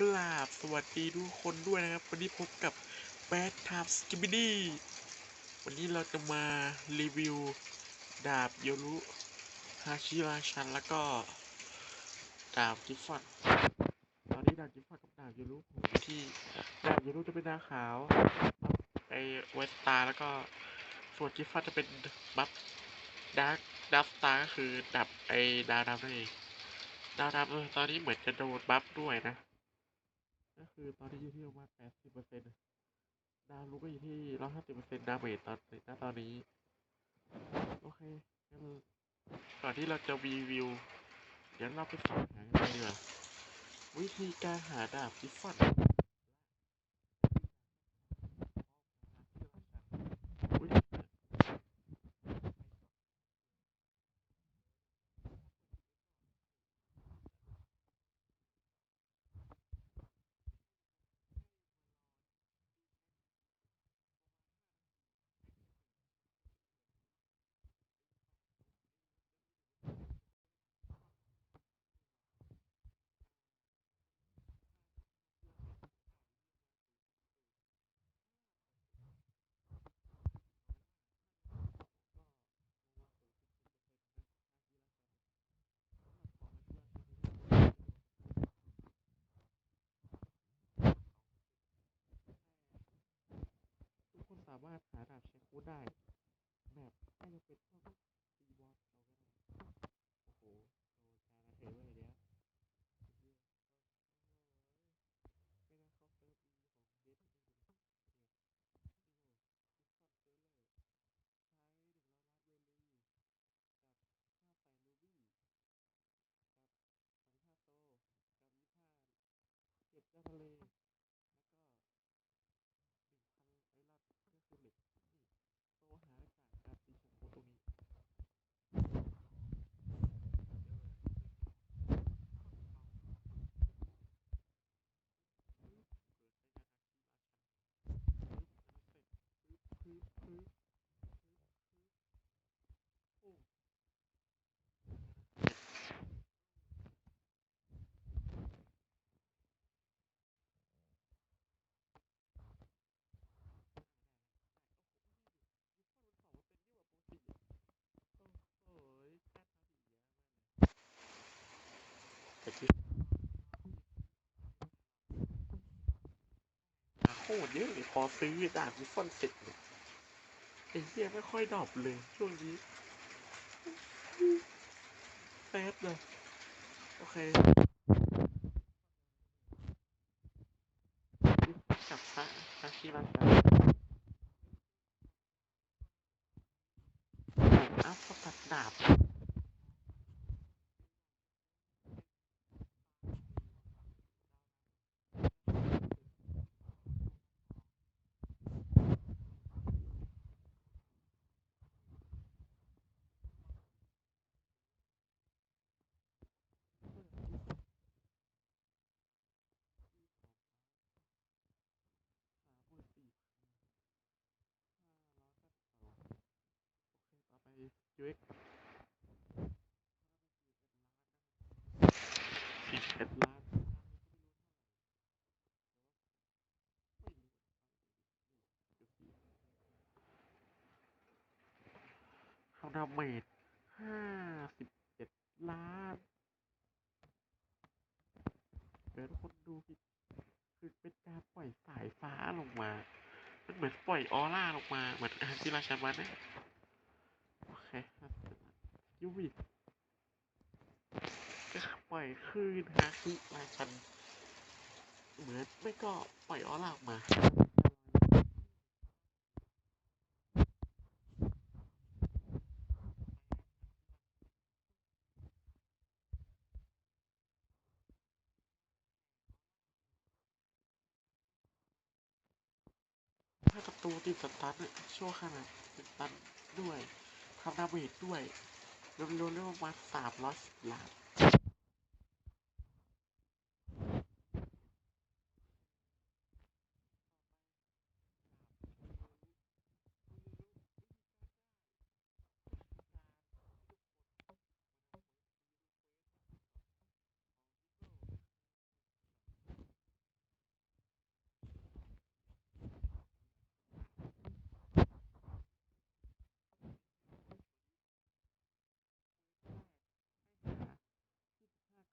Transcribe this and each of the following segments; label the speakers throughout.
Speaker 1: กราบสวัสดีทุกคนด้วยนะครับ วันนี้พบกับแบททามสกิบิดี้วันนี้เราจะมารีวิว ดาบโยรุฮาชิราชัน แล้วก็ ดาบกิฟฟอนตอนนี้ดาบกิฟฟอนกับดาบโยรุผมที่ดาบโยรุจะเป็นดาขาวไอเวสตาแล้วก็ส่วนกิฟฟอนจะเป็นบัฟดาร์กดับสตาร์ก็คือดับไอดาวดำนั่นเองดาวดำเออตอนนี้เหมือนจะโดนบัฟด้วยนะ ก็คือตอนนี้อยู่ที่ประมาณแปดสิบเปอร์เซ็นต์ดาวลูกก็อยู่ที่ร้อยห้าสิบเปอร์เซ็นต์ดาเมจตอนณตอนนี้ โอเคงั้นก่อนที่เราจะรีวิว เดี๋ยวเราไปสอบหากันดีกว่าวิธีการหาดาบกิฟฟอน หาดาบเช็คคูดได้ แบบไม่จำเป็นพ่อตีบอสเราก็ได้ โอ้โหโดนชานาเทเวอร์เลยเนี่ยไม่น่าเข้าเซิร์ฟอีของเดทนี่เลยเนี่ยคิฟฟอนเซอร์เลอร์ใช้หนึ่งร้อยล้านเวลีกับพันห้าโซกับยี่ห้าเก็บเจ้าทะเล แล้วก็หนึ่งพันไอรอนก็คือเหล็กนี่โซหาได้จากการตีชมพูตรงนี้ โคตร เยอะเลยพอซื้อดาบวิฟฟอนเสร็จเนี่ยไอ้เหี้ยไม่ค่อยดรอปเลย ช่วงนี้เซฟเลย โอเคกับพระพระที่รักกันอัพก็ตัดดาบ สามหมื่นสี่พันห้าร้อยเก้าสิบสองโอเค ต่อ ไป UX สี่สิบเอ็ดล้านทำดาเมจห้าสิบเจ็ดล้านเดี๋ยวทุกคนดูสิคือเป็นการปล่อยสายฟ้าลงมา มันเหมือนปล่อยออร่าลงมา เหมือนอาที่ราชามันนะ คยูวิก็ปล่อยคืนฮาคิราชันเหมือนไม่ก็ปล่อยออร่าออกมาถ้าศัตรูติดสตันเนี่ยชั่วขนาดติดตันด้วย ทำดาเวทด้วยรวมๆได้ประมาณสามร้อยสิบล้าน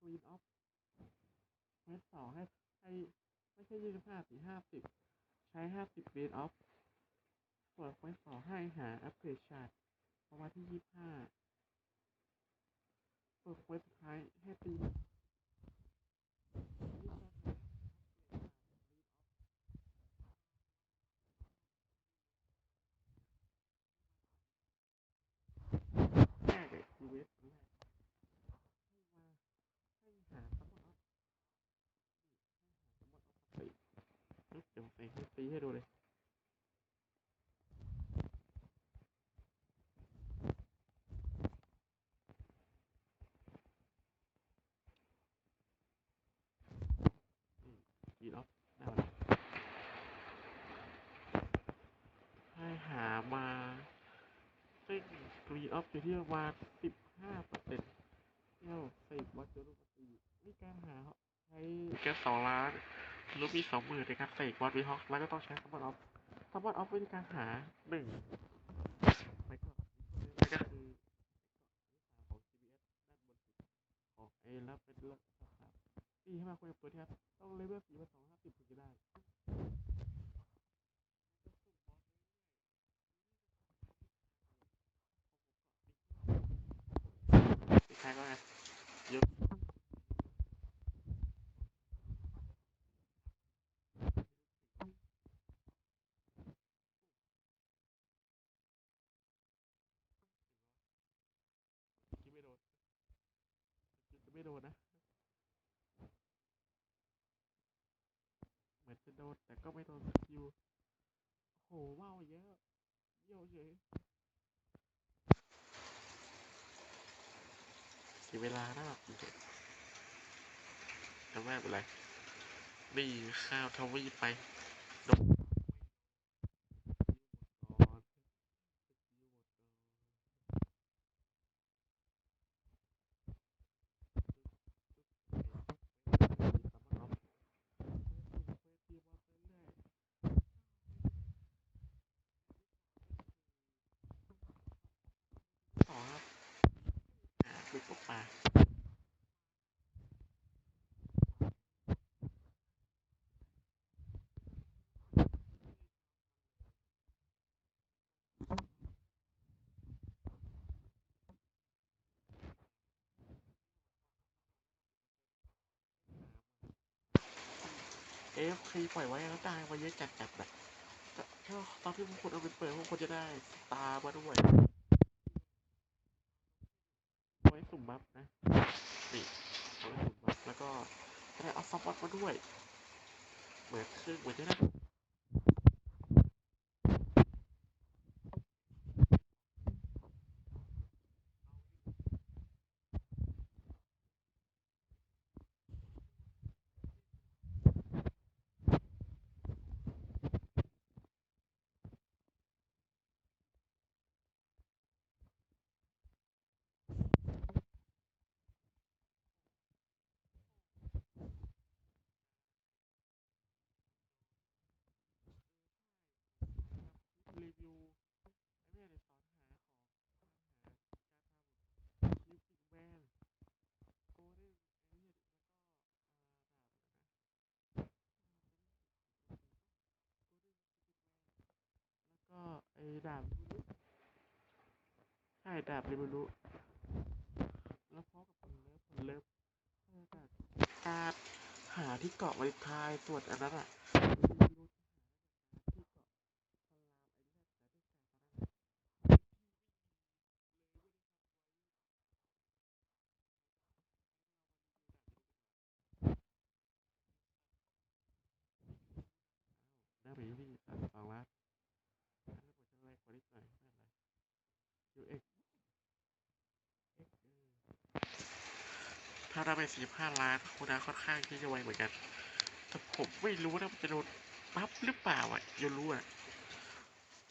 Speaker 1: รีนออฟเควสสองให้ให้ไม่ใช่ยี่สิบห้าสี่ห้าสิบใช้ห้าสิบกรีนออฟส่วนเควสสองให้หาอัปเกรดชาร์ดประมาณที่ยี่สิบห้าส่วนเวสสุดท้ายให้ตี แรกเลยคือเวฟแรกให้มาให้หาซัมมอนออฟให้หาซัมมอนออฟตี เดี๋ยวผมใส่ให้ตีให้ดูเลยกีนอฟได้มาแล้วให้หามาซึ่งกรีนออฟอยู่ที่ประมาณสิบห้าเปอร์เซ็นต์เที่ยวใส่บอสโจลูกตีนี่การหาใช้แค่สองล้าน รูปมีสองหมื่นในการใส่บอสวีฮอกแล้วก็ต้องใช้ซัมมอนออฟซัมมอนออฟวิธีการหาหนึ่งไปก่อนนี่ก็คือของ CBS ด้านบนสุดของเอแล้วเป็นเรื่องสภาพตีให้มาคุยกับตัวที่ครับต้องเลเวลสี่พันสองห้าสิบถึงจะได้สุดท้ายก็ไงยกคิดไม่โดนคิดจะ ไม่โดนนะ เหมือนจะโดน แต่ก็ไม่โดนสกิลโหว้าวเยอะเยี่ยวเฉยเสียเวลานะจริงๆแต่ไม่เป็นไรนี่ข้าวทวีไปดมก่อนสกิลหมดก่อนต่อครับหาปลุกออกมาเอฟคีปล่อยไว้แล้วได้มาเยอะจัดจัดๆแบบแต่ตอนที่พวกคุณเอาไปเปิดพวกคุณจะได้ตามาด้วยไว้สุ่มบัฟนะนี่เอาไว้สุ่มบัฟแล้วก็ได้เอาซับวัตมาด้วย เหมือนคือเหมือนจะได้ รีวิวไอ้แม่เลยสอนหาของหาการทำคิวปิกแมนโกเด้นไอเนี่ยแล้วก็อ่าดาบนะโกเด้นยูกิแมนแล้วก็ไอดาบใช่ดาบริบูรุแล้วพร้อมกับผลเลิฟผลเลิฟเพื่อการการหาที่เกาะวาเลนไทน์ส่วนอันนั้นอะริบูรุที่เกาะ ได้ไปที่สามสองล้านอันนี้ผมจะไล่กว่านิดหน่อยไม่เป็นไร UX ถ้าได้ไปสี่ห้าล้านคุณอาค่อนข้างที่จะไวเหมือนกัน แต่ผมไม่รู้นะมันจะโดนปั๊บหรือเปล่าอะอยังรู้อะ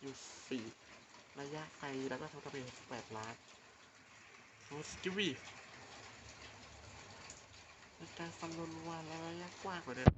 Speaker 1: อยู่สี่ระยะไกลแล้วก็ทำตัวเป็นแปดล้านโอ้สกิวี่ในการฟันรัวๆและระยะกว้างกว่าเดิม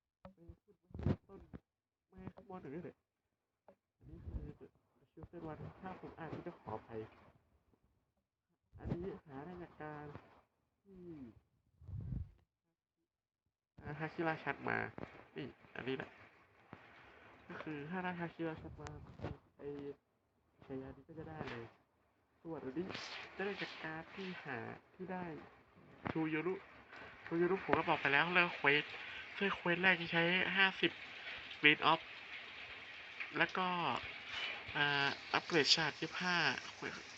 Speaker 1: เอะขนาดนั้นอะไม่ให้พูดไว้ต้นไม่ให้ขโมยหนึ่งเลยอันนี้คือชิวเซนวันถ้าผมอ่านที่จะขออภัยอันนี้หาได้จากการที่ฮาคิราชัดมานี่อันนี้แหละก็คือถ้าได้ฮาคิราชัดมาไอชายานี้ก็จะได้เลยส่วนอันนี้จะได้จากการที่หาที่ได้ชูยูรุชูยูรุผมก็บอกไปแล้วเลิกเควส ซึ่งเควสแรกที่ใช้ห้าสิบเบนอฟแล้วก็อัปเกรดชาร์จยี่ห้า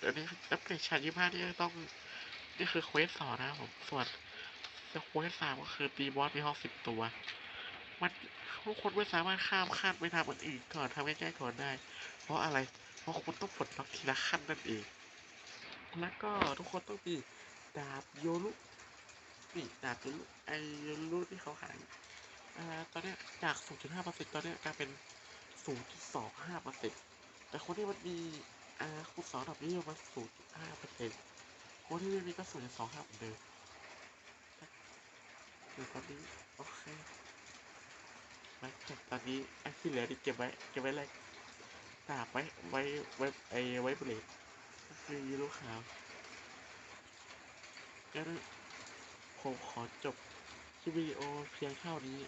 Speaker 1: อันนี้อัปเกรดชาร์จยี่ห้าที่ต้องนี่คือเควสสองนะครับผม ส่วนเควสสามก็คือตีบอสมีห้องสิบตัว มันทุกคนไม่สามารถข้ามขั้นไปทำอันอื่นก่อนทำง่ายๆก่อนได้ เพราะอะไร เพราะคุณต้องปลดล็อกทีละขั้นนั่นเอง แล้วก็ทุกคนต้องมีดาบโยรุนี่ดาบโยรุไอโยรุที่เขาขาย อ่าตอนนี้จาก 0.5%ตอนเนี้กลายเป็น 0.25%แต่คนที่มันมีอ่าคูณสองดับนี้ประมาณ0.5%คนที่ไม่มีก็ 0.25เหมือนเดิมคือตอนนี้โอเคแล้จากตอนนี้ไอ้ที่เหลือนี่เก็บไว้เก็บไว้เลยดาบไว้ไว้ไว้ไอไว้เบรกก็คือยูโรขาวงั้นผมขอจบคลิปวิดีโอเพียงเท่านี้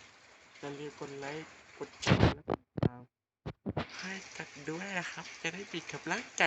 Speaker 1: อย่าลืมกดไลค์ กดแชร์และติดตามให้กันด้วยนะครับ จะได้มีกำลังใจ